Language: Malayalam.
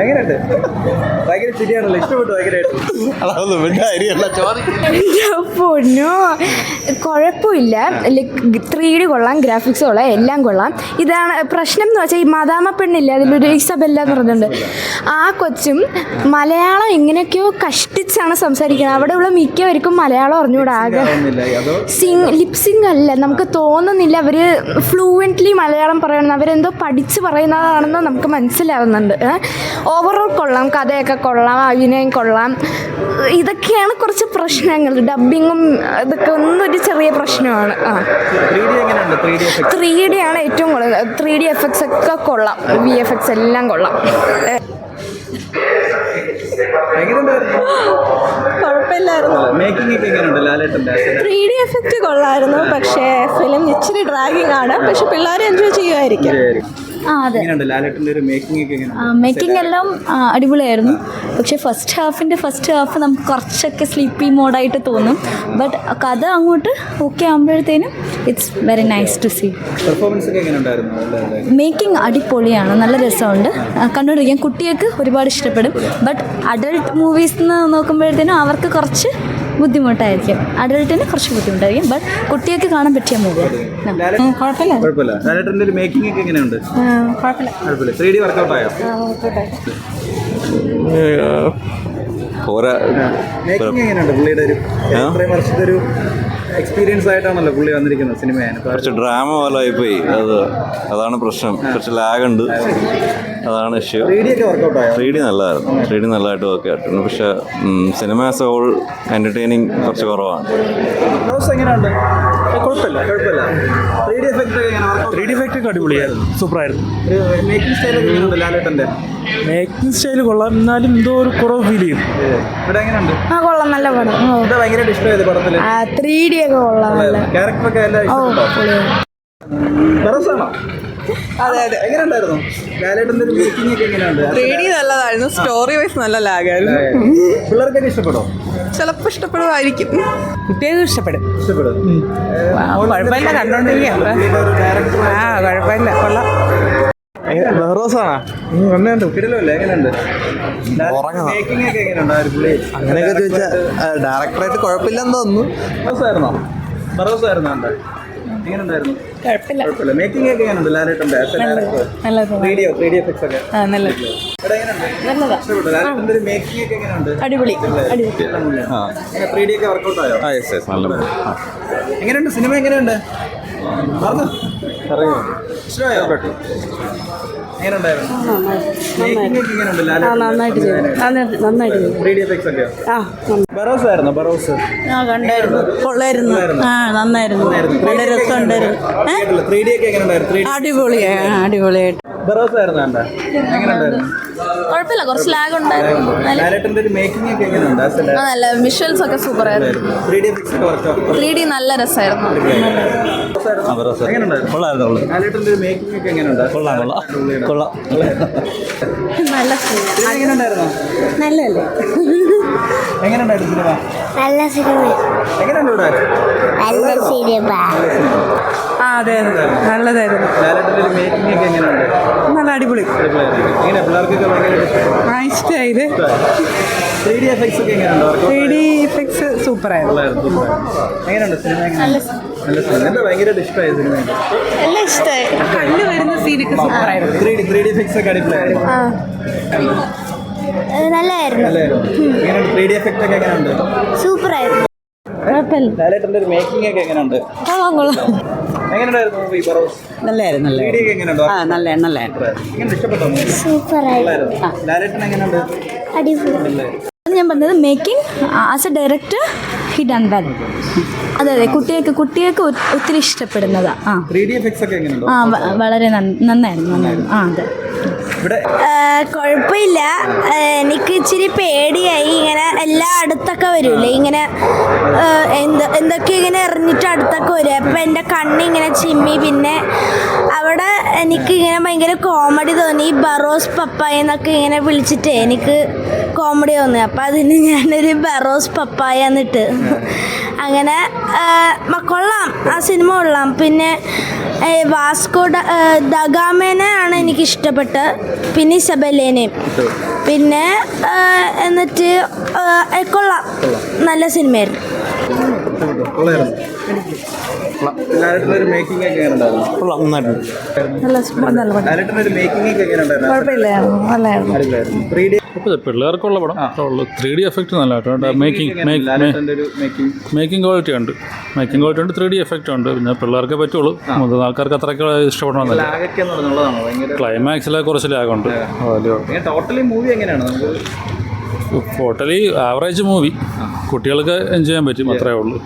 എങ്ങനെയുണ്ട്? ഭയങ്കര ശരിയാണല്ലോ ഇഷ്ടപ്പെട്ടു പൊന്നോ. കുഴപ്പമില്ല. ലൈക്ക് ത്രീ ഡി കൊള്ളാം ഗ്രാഫിക്സ് കൊള്ളാം എല്ലാം കൊള്ളാം. ഇതാണ് പ്രശ്നം എന്ന് വെച്ചാൽ ഈ മദാമ പെണ്ണില്ല അതിലൊരു ഇസബെല്ല എന്ന് പറഞ്ഞിട്ടുണ്ട്. ആ കൊച്ചും മലയാളം എങ്ങനെയൊക്കെയോ കഷ്ടിച്ചാണ് സംസാരിക്കുന്നത്. അവിടെയുള്ള മിക്കവർക്കും മലയാളം അറിഞ്ഞുകൂടാ സിംഗ് ലിപ്സിംഗ് സിങ് ലിപ് അല്ല. നമുക്ക് തോന്നുന്നില്ല. അവർ ഫ്ലൂവന്റ്ലി മലയാളം പറയണം അവരെന്തോ പഠിച്ച് പറയുന്നതാണെന്ന് നമുക്ക് മനസ്സിലാവുന്നുണ്ട്. ഓവറോൾ കൊള്ളാം കഥയൊക്കെ കൊള്ളാം അഭിനയം കൊള്ളാം. ഇതൊക്കെയാണ് കുറച്ച് പ്രശ്നങ്ങൾ. ഡബിങ്ങും ഇതൊക്കെ ഒന്നൊരു ചെറിയ പ്രശ്നമാണ്. ആ. ത്രീ ഡി ആണ് ഏറ്റവും കൂടുതൽ ത്രീ ഡി എഫക്ട്സ് ഒക്കെ കൊള്ളാം. വി എഫ് എക്സ് എല്ലാം കൊള്ളാം ത്രീ ഡി എഫക്റ്റ് കൊള്ളായിരുന്നു. പക്ഷേ ഫിലിം ഇച്ചിരി ഡ്രാഗിങ് ആണ്. പക്ഷെ പിള്ളേർ എൻജോയ് ചെയ്യുമായിരിക്കും. മേക്കിംഗ് എല്ലാം അടിപൊളിയായിരുന്നു. പക്ഷെ ഫസ്റ്റ് ഹാഫിന്റെ ഫസ്റ്റ് ഹാഫ് നമുക്ക് കുറച്ചൊക്കെ സ്ലീപ്പി മോഡായിട്ട് തോന്നും. ബട്ട് കഥ അങ്ങോട്ട് okay ആകുമ്പോഴത്തേനും it's very nice to see? Making അടിപൊളിയാണ്. നല്ല രസമുണ്ട്. കണ്ടുകൊണ്ടിരിക്കാൻ കുട്ടികൾക്ക് ഒരുപാട് ഇഷ്ടപ്പെടും. ബട്ട് അഡൾട്ട് മൂവീസ് നോക്കുമ്പോഴത്തേനും അവർക്ക് കുറച്ച് ബുദ്ധിമുട്ടായിരിക്കും. അഡൾട്ടിന് കുറച്ച് ബുദ്ധിമുട്ടായിരിക്കും. ബട്ട് കുട്ടികൾക്ക് കാണാൻ പറ്റിയ മൂവിയാണ് കുഴപ്പമില്ല. കുഴപ്പമില്ല. ലാലേട്ടന്റെ ഒരു മേക്കിംഗ് ഒക്കെ എങ്ങനെയുണ്ട്? കുഴപ്പമില്ല. കുഴപ്പമില്ല. ത്രീ ഡി വർക്കൗട്ട് ഒരു എക്സ്പീരിയൻസ് ആയിട്ടാണല്ലോ പുള്ളി വന്നിരിക്കുന്നത് സിനിമയാണ് കുറച്ച് ഡ്രാമ പോലെ ആയിപ്പോയി അത് അതാണ് പ്രശ്നം. കുറച്ച് ലാഗ് ഉണ്ട്. അതാണ് ഇഷ്യൂ ത്രീ ഡി നല്ലതായിരുന്നു. ത്രീ ഡി നല്ലതായിട്ട് വർക്ക് ആയിട്ടുണ്ട് പക്ഷെ സിനിമ ആസ് ഓൾ എന്റർടൈനിങ് കുറച്ച് കുറവാണ്. കുഴപ്പമില്ല. കുഴപ്പമില്ല. ത്രീ ഡി എഫക്റ്റ് ഒക്കെ അടിപൊളിയായിരുന്നു. സൂപ്പറായിരുന്നു. മേക്കിംഗ് സ്റ്റൈലൊക്കെ ലാലേട്ടന്റെ? മേക്കിംഗ് സ്റ്റൈൽ കൊള്ളാം. എന്നാലും എന്തോ ഒരു കുറവ് ഫീൽ ചെയ്യും. ഇവിടെ എങ്ങനെയുണ്ട്? ആ കൊള്ളാം. നല്ല പടം. ഭയങ്കരമായിട്ട് ഇഷ്ടമായത് പടത്തിൽ. ത്രീ ഡി ഒക്കെ കൊള്ളാം. ക്യാരക്ടറൊക്കെ എല്ലാം അതെ അതെ. ഒരു മേക്കിംഗ് ഒക്കെ എങ്ങനെയുണ്ട്? ത്രീ ഡി നല്ലതായിരുന്നു. സ്റ്റോറി വൈസ് നല്ല ലാഗായിരുന്നു. പിള്ളേർക്കൊക്കെ ഇഷ്ടപ്പെട്ടോ? ചിലപ്പോൾ ഇഷ്ടപ്പെടുമായിരിക്കും. കുട്ടികൾക്ക് ഇഷ്ടപ്പെടും. ഇഷ്ടപ്പെടും. കുഴപ്പമില്ല. കണ്ടോണ്ടിരിക്കാം. ആ കുഴപ്പമില്ല. കൊള്ളാം. അങ്ങനെയൊക്കെ ചോദിച്ചാൽ ഡയറക്ടറായിട്ട് കുഴപ്പമില്ലെന്ന് തോന്നുന്നു. കുഴപ്പമില്ല. മേക്കിംഗ് ഒക്കെ എങ്ങനെയുണ്ട്? ലാലേട്ടന്റെ എഫക്ട്സ് ഒക്കെ? ആ നല്ലത് ഇവിടെ എങ്ങനെയുണ്ട്? ഇഷ്ടപ്പെട്ടു. ലാലേട്ടന്റെ ഒരു മേക്കിംഗ് ഒക്കെ എങ്ങനെയുണ്ട്? അടിപൊളി. എങ്ങനെയുണ്ട്? സിനിമ എങ്ങനെയുണ്ട്? ഇഷ്ടമായോ? നന്നായിട്ട് ചെയ്തു. നന്നായിട്ട് ചെയ്തു. ആ ബറോസ് ആയിരുന്നു ബറോസ്? ആ കണ്ടായിരുന്നു. കൊള്ളായിരുന്നു. ആ നന്നായിരുന്നു. നല്ല രസം ഉണ്ടായിരുന്നു അടിപൊളിയായി. അടിപൊളിയായിട്ട്. ബറോസ് ആയിരുന്നു കണ്ട എങ്ങനെയുണ്ടായിരുന്നു? കുഴപ്പമില്ല കുറച്ച് ലാഗ് ഉണ്ടായിരുന്നു. നല്ല വിഷ്വൽസ് ഒക്കെ സൂപ്പർ ആയിരുന്നു. ത്രീ ഡി നല്ല രസമായിരുന്നു. നല്ല സിനിമ എങ്ങനെയുണ്ടായിരുന്നു? നല്ലല്ലേ എങ്ങനെയുണ്ടായിരുന്നു? സിനിമ? നല്ല സിനിമ. നല്ല സിനിമ. ആ അതെ നല്ലതായിരുന്നു. നല്ല അടിപൊളി. ഇഷ്ടമായത് ത്രീ ഡി എഫക്ട്സ് എല്ലാം ഇഷ്ടമായി കണ്ണു വരുന്ന സീനൊക്കെ നല്ലായിരുന്നു. എങ്ങനെയുണ്ട് സൂപ്പറായിരുന്നു. ലാലേട്ടന്റെ ഒരു മേക്കിംഗ് ഒക്കെ എങ്ങനെയുണ്ട്? കൊള്ളാം കൊള്ളാം. എങ്ങനെയുണ്ടായിരുന്നു മൂവി ബറോസ് നല്ലായിരുന്നു നല്ല വീഡിയോ ഒക്കെ എങ്ങനെയുണ്ട്? ആ നല്ല നല്ല എങ്ങനെ ഇഷ്ടപ്പെട്ടോ സൂപ്പറായിരുന്നു. എങ്ങനെയുണ്ട്? അടിപൊളി. ഞാൻ പറഞ്ഞത് making as a director he done well അതെ അതെ കുട്ടികൾക്ക് കുട്ടികൾക്ക് ഒത്തിരി ഇഷ്ടപ്പെടുന്നതാണ് ആ. വളരെ നന്ന- നന്നായിരുന്നു നന്നായിരുന്നു. ആ അതെ. ഇവിടെ കുഴപ്പമില്ല എനിക്ക് ഇച്ചിരി പേടിയായി. ഇങ്ങനെ എല്ലാ അടുത്തൊക്കെ വരൂലേ? ഇങ്ങനെ എന്തൊക്കെ ഇങ്ങനെ എറിഞ്ഞിട്ട് അടുത്തൊക്കെ വരും? അപ്പം എന്റെ കണ്ണിങ്ങനെ ചിമ്മി. പിന്നെ അവിടെ എനിക്ക് ഇങ്ങനെ ഭയങ്കര കോമഡി തോന്നി. ബറോസ് പപ്പായ എന്നൊക്കെ ഇങ്ങനെ വിളിച്ചിട്ട് എനിക്ക് കോമഡി തോന്നി. അപ്പം അതിന് ഞാനൊരു ബറോസ് പപ്പായ എന്നിട്ട്. അങ്ങനെ കൊള്ളാം. ആ സിനിമ കൊള്ളാം. പിന്നെ വാസ്കോ ദഗാമേനെയാണ് ആണ് എനിക്ക് ഇഷ്ടപ്പെട്ട് പിന്നെ ഇസബല്ലേനെയും. പിന്നെ എന്നിട്ട് കൊള്ളാം. നല്ല സിനിമയായിരുന്നു. പിള്ളേർക്കുള്ള പടം. ത്രീ ഡി എഫക്റ്റ് നല്ലതായിട്ടുണ്ട് മേക്കിംഗ് മേക്കിംഗ് മേക്കിംഗ് ക്വാളിറ്റി ഉണ്ട്. മേക്കിംഗ് ക്വാളിറ്റി ഉണ്ട് ത്രീ ഡി എഫക്റ്റ് ഉണ്ട്. പിന്നെ പിള്ളേർക്ക് പറ്റുള്ളൂ. മുതിർന്ന ആൾക്കാർക്ക് അത്രയ്ക്ക് ഇഷ്ടപ്പെടണമെന്നില്ല. ഭയങ്കര ക്ലൈമാക്സിലെ കുറച്ച് ലാഗുണ്ട്. ടോട്ടലി മൂവി എങ്ങനെയാണ്? നമുക്ക് ടോട്ടലി ആവറേജ് മൂവി കുട്ടികൾക്ക് എൻജോയ് ചെയ്യാൻ പറ്റും അത്രേ ഉള്ളൂ.